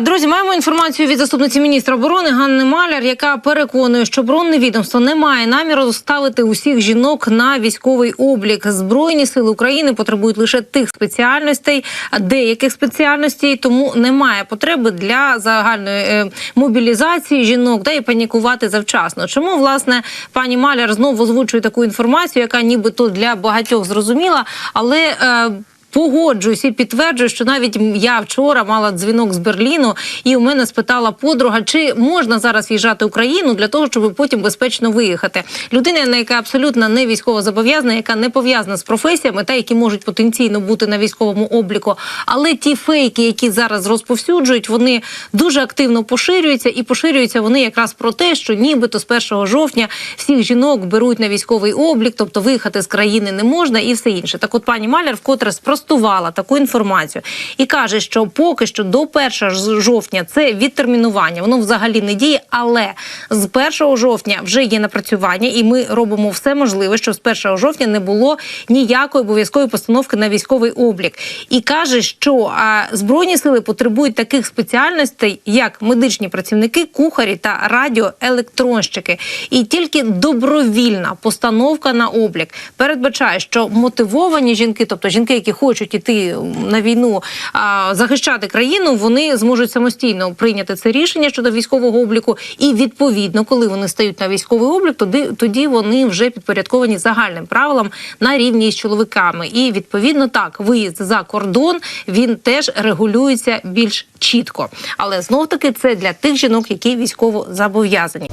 Друзі, маємо інформацію від заступниці міністра оборони Ганни Маляр, яка переконує, що оборонне відомство не має наміру ставити усіх жінок на військовий облік. Збройні сили України потребують лише тих спеціальностей, деяких спеціальностей, тому немає потреби для загальної е, мобілізації жінок та і панікувати завчасно. Чому власне пані Маляр знову озвучує таку інформацію, яка нібито для багатьох зрозуміла, але е, Погоджуюсь і підтверджую, що навіть я вчора мала дзвінок з Берліну, і у мене спитала подруга, чи можна зараз в'їжджати в Україну для того, щоб потім безпечно виїхати. Людина, яка абсолютно не військово зобов'язана, яка не пов'язана з професіями, та які можуть потенційно бути на військовому обліку. Але ті фейки, які зараз розповсюджують, вони дуже активно поширюються, і поширюються вони якраз про те, що нібито з 1 жовтня всіх жінок беруть на військовий облік, тобто виїхати з країни не можна, і все інше. Так, от пані Маляр вкотре спростувала таку інформацію і каже, що поки що до 1 жовтня це відтермінування, воно взагалі не діє. Але з 1 жовтня вже є напрацювання, і ми робимо все можливе, щоб з 1 жовтня не було ніякої обов'язкової постановки на військовий облік. І каже, що а, збройні сили потребують таких спеціальностей, як медичні працівники, кухарі та радіоелектронщики. І тільки добровільна постановка на облік передбачає, що мотивовані жінки, тобто жінки, які хочуть іти на війну а, захищати країну, вони зможуть самостійно прийняти це рішення щодо військового обліку. І відповідно, коли вони стають на військовий облік, тоді, тоді вони вже підпорядковані загальним правилам на рівні з чоловіками. І відповідно так, виїзд за кордон він теж регулюється більш чітко. Але знов таки це для тих жінок, які військово зобов'язані.